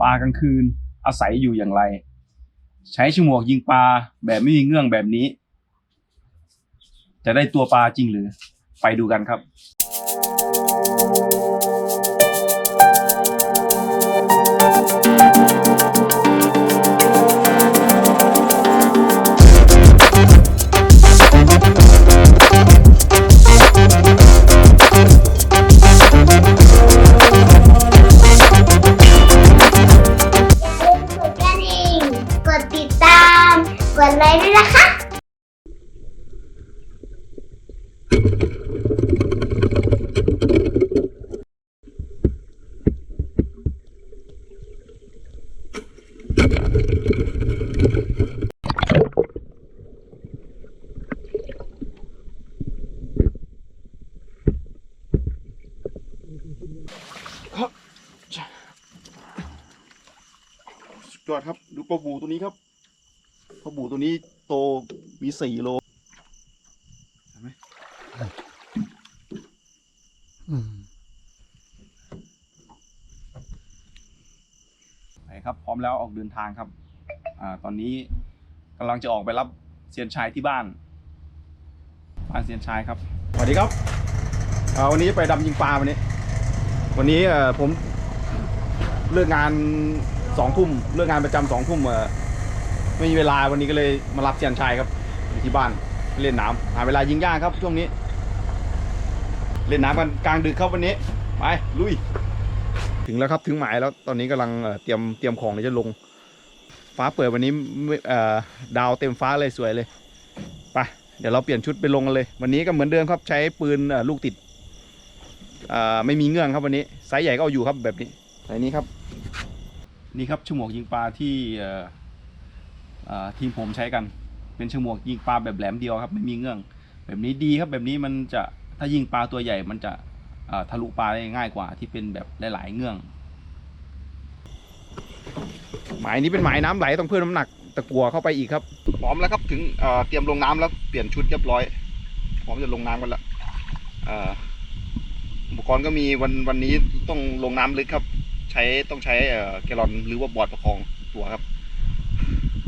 ปลากลางคืน อาศัยอยู่อย่างไร ใช้ฉมวกยิงปลาแบบไม่มีเงื่องแบบนี้ จะได้ตัวปลาจริงหรือ ไปดูกันครับ ยอดครับดูปลาบูตัวนี้ครับปลาบูตัวนี้โตมีสี่โลเห็นไหมไป ครับ พร้อมแล้วออกเดินทางครับอ่าตอนนี้กำลังจะออกไปรับเซียนชายที่บ้านบ้านเซียนชายครับสวัสดีครับอ่าวันนี้ไปดำยิงปลาวันนี้ วันนี้เอ่อผมเลิกงานสองทุ่มเลิกงานประจำสองทุ่มเออไม่มีเวลาวันนี้ก็เลยมารับเซียนชายครับอยู่ที่บ้านเล่นน้ำหาเวลายิงย่างครับช่วงนี้ เล่นน้ำกันกลางดึกครับวันนี้ไปลุย ถึงแล้วครับถึงหมายแล้วตอนนี้กำลังเตรียมเตรียมของที่จะลง ฟ้าเปิดวันนี้ดาวเต็มฟ้าเลยสวยเลยไปเดี๋ยวเราเปลี่ยนชุดไปลงกันเลย วันนี้ก็เหมือนเดิมครับใช้ปืนลูกติดไม่มีเงื่อนครับวันนี้ไซส์ใหญ่ก็เอาอยู่ครับแบบนี้ไซส์นี้ครับ นี่ครับฉมวกยิงปลาที่ทีมผมใช้กันเป็นฉมวกยิงปลาแบบแหลมเดียวครับไม่มีเงื่อง แบบนี้ดีครับแบบนี้มันจะถ้ายิงปลาตัวใหญ่มันจะ ทะลุปลาได้ง่ายกว่าที่เป็นแบบหลาย ๆ เงื่อง หมายนี้เป็นหมายน้ำไหลต้องเพิ่มน้ำหนักตะกัวเข้าไปอีกครับ พร้อมแล้วครับถึงเตรียมลงน้ำแล้วเปลี่ยนชุดเรียบร้อยพร้อมจะลงน้ำกันละอุปกรณ์ก็มีวันวันนี้ต้องลงน้ำลึกครับ ใช้ต้องใช้แกลอนหรือว่าบอร์ดประคองตัวครับ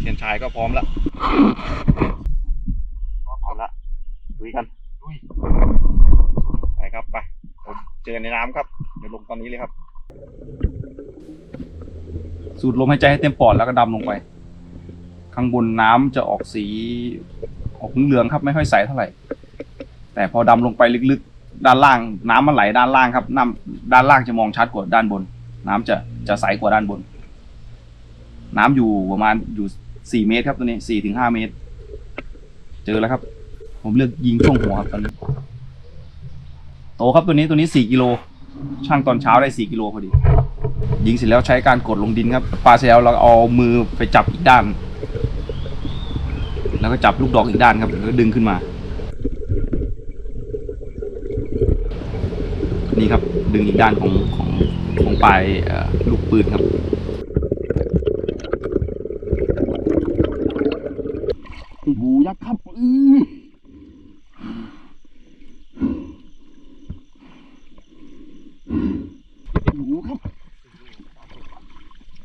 เซียนชายก็พร้อมแล้วพร้อมแล้วลุยกันลุยไปครับไป จอกันในน้ำครับ เดี๋ยวลงตอนนี้เลยครับ สูดลมหายใจให้เต็มปอดแล้วก็ดำลงไป ข้างบนน้ำจะออกสีออกเหลืองครับ ไม่ค่อยใสเท่าไหร่ แต่พอดำลงไปลึกๆ ด้านล่าง น้ำมันไหลด้านล่างครับน้ำด้านล่างจะมองชัดกว่าด้านบน น้ำจะจะใสกว่าด้านบน น้ำอยู่ประมาณอยู่สี่เมตรครับตัวนี้สี่ถึงห้าเมตร เจอแล้วครับ ผมเลือกยิงช่วงหัวครับตอนนี้ โตครับตัวนี้ตัวนี้สี่กิโลช่างตอนเช้าได้สี่กิโลพอดี ยิงเสร็จแล้วใช้การกดลงดินครับปลาเสร็จแล้วเราเอามือไปจับอีกด้าน แล้วก็จับลูกดอกอีกด้านครับแล้วก็ดึงขึ้นมา นี่ครับดึงอีกด้านของของของปลายลูกปืนครับบูยักษ์ครับอือบูครับ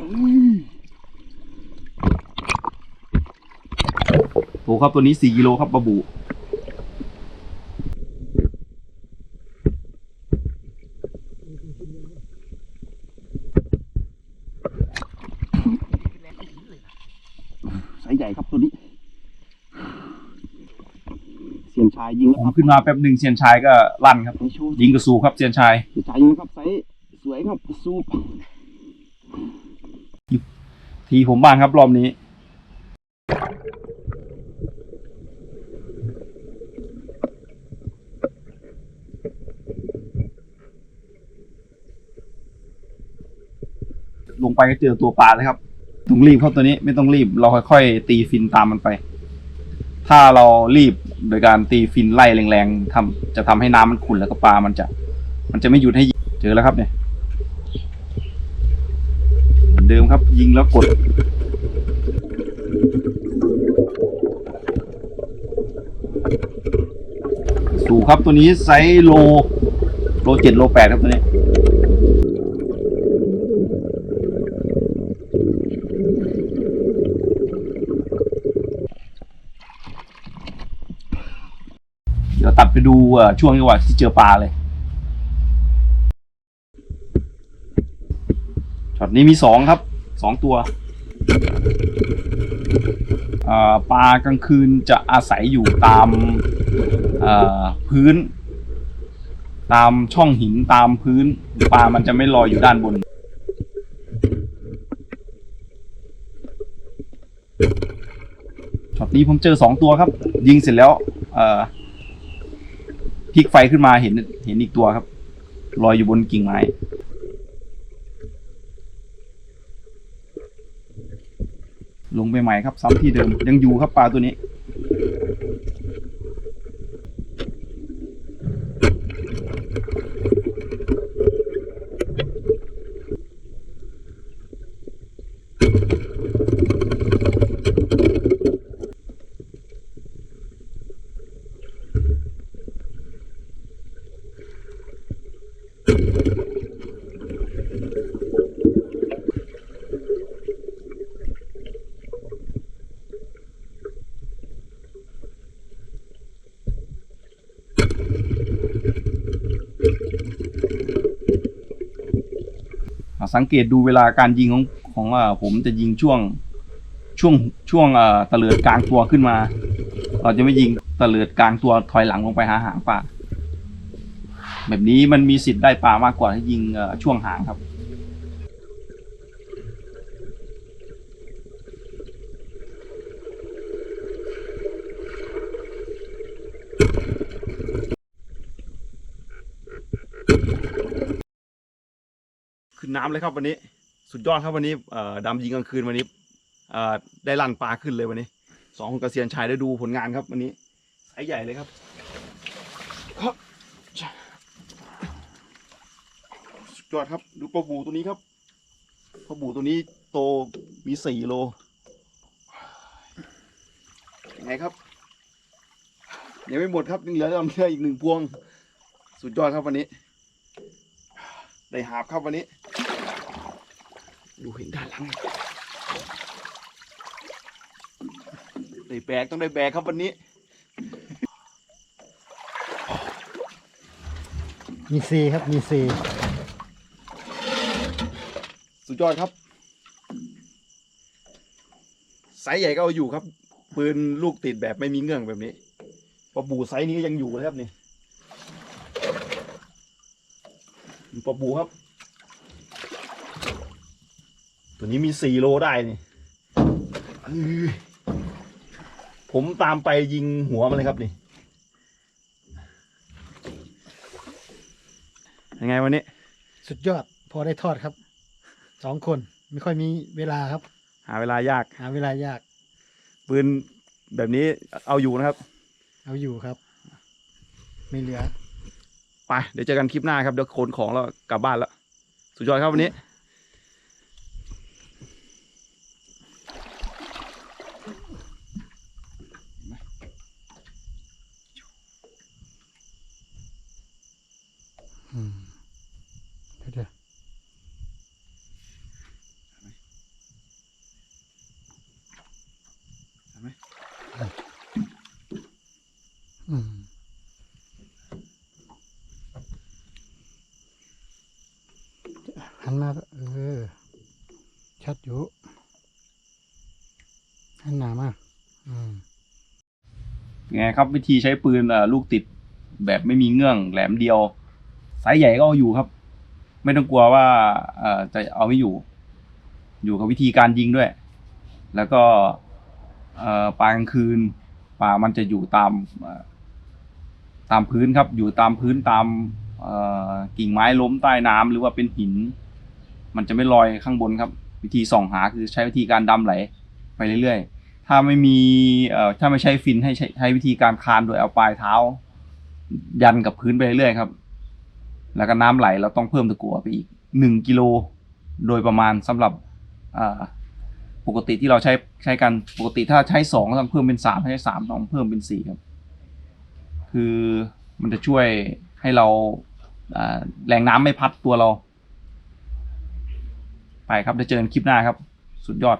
อื้อ โหครับตัวนี้สี่กิโลครับปลาบูไซส์ใหญ่ครับตัวนี้เซียนชายยิงแล้วครับขึ้นมาแป๊บหนึ่งเซียนชายก็ลั่นครับยิงกระสูครับเซียนชายเซียนชายยิงนะครับไซส์สวยครับสูบทีผมบ้างครับรอบนี้ ลงไปก็เจอตัวปลาเลยครับต้องรีบครับตัวนี้ไม่ต้องรีบเราค่อยๆ ตีฟินตามมันไป ถ้าเรารีบโดยการตีฟินไล่แรงๆทำจะทำให้น้ำมันขุ่นแล้วก็ปลามันจะ มันจะไม่หยุดให้เจอแล้วครับเนี่ยเหมือนเดิมครับ ยิงแล้วกดสูครับตัวนี้ไซส์โล โลเจ็ดโลแปดครับตัวนี้ ไปดูอ่อช่วงจังหวะที่เจอปลาเลยช็อตนี้มีสองครับสองตัวอ่อปลากลางคืนจะอาศัยอยู่ตามอ่อพื้น ตามช่องหินตามพื้นปลามันจะไม่ลอยอยู่ด้านบน ช็อตนี้ผมเจอสองตัวครับ ยิงเสร็จแล้ว เอ่อ พลิกไฟขึ้นมาเห็นเห็นอีกตัวครับลอยอยู่บนกิ่งไม้ลงไปใหม่ครับ ซ้ำที่เดิมยังอยู่ครับปลาตัวนี้ สังเกตดูเวลาการยิงของของอ่าผมจะยิงช่วงช่วงช่วงอ่าตะเลิดกลางตัวขึ้นมา เราจะไม่ยิงตะเลิดกลางตัวถอยหลังลงไปหาหางปลาแบบนี้มันมีสิทธิ์ได้ปลามากกว่าถ้ายิงเอ่อช่วงหางครับ ขึ้นน้ำเลยครับวันนี้ สุดยอดครับวันนี้ดำยิงกลางคืนวันนี้ได้ลั่นปลาขึ้นเลยวันนี้สองกระเซียนชายได้ดูผลงานครับวันนี้สายใหญ่เลยครับสุดยอดครับดูปลาบูตัวนี้ครับปลาบูตัวนี้โตมีสี่โลยังไงครับยังไม่หมดครับยังเหลือเหลืออีกหนึ่งพวง สุดยอดครับวันนี้ ได้หาบครับวันนี้ ดูเห็นด้านหลังได้แบกต้องได้แบกครับวันนี้ มีซีครับ มีซีสุดยอดครับ ไซส์ใหญ่ก็เอาอยู่ครับ ปืนลูกติดแบบไม่มีเงื่องแบบนี้ปลาบูไซส์นี้ก็ยังอยู่นะครับนี่ปลาบูครับ ตั วนี้มีสี่โลได้นี่อื้อผมตามไปยิงหัวมันเลยครับนี่ยังไงวันนี้ สุดยอดพอได้ทอดครับสองคนไม่ค่อยมีเวลาครับ หาเวลายาก หาเวลายาก ปืนแบบนี้เอาอยู่นะครับ เอาอยู่ครับ ไม่เหลือ ไป เดี๋ยวเจอกันคลิปหน้าครับ เดี๋ยวขนของแล้วกลับบ้านแล้ว สุดยอดครับวันนี้ อืมเดี๋ยวเดี๋ยว เห็นไหม อืมหันมาเออ ชัดอยู่หันหน้ามาอืม ไงครับวิธีใช้ปืนลูกติดแบบไม่มีเงื่องแหลมเดียวไซส์ใหญ่ก็เอาอยู่ครับ ไม่ต้องกลัวว่าจะเอาไม่อยู่ อยู่กับวิธีการยิงด้วย แล้วก็เอ่อปลากลางคืนปลามันจะอยู่ตามตามพื้นครับ อยู่ตามพื้นตามกิ่งไม้ล้มใต้น้ำหรือว่าเป็นหิน มันจะไม่ลอยข้างบนครับ วิธีส่องหาคือใช้วิธีการดำไหล ไปเรื่อยๆ ถ้าไม่มีเอ่อถ้าไม่ใช้ฟินให้ใช้ใช้วิธีการคานโดยเอาปลายเท้า ยันกับพื้นไปเรื่อยๆครับ แล้วก็น้ำไหลเราต้องเพิ่มตะกั่วไปอีกหนึ่งกิโลโดยประมาณสำหรับอ่าปกติที่เราใช้ใช้กันปกติถ้าใช้สองต้องเพิ่มเป็นสามถ้าใช้สามต้องเพิ่มเป็นสี่ครับ คือมันจะช่วยให้เราแรงน้ำไม่พัดตัวเรา ไปครับเดี๋ยวเจอกันคลิปหน้าครับ สุดยอด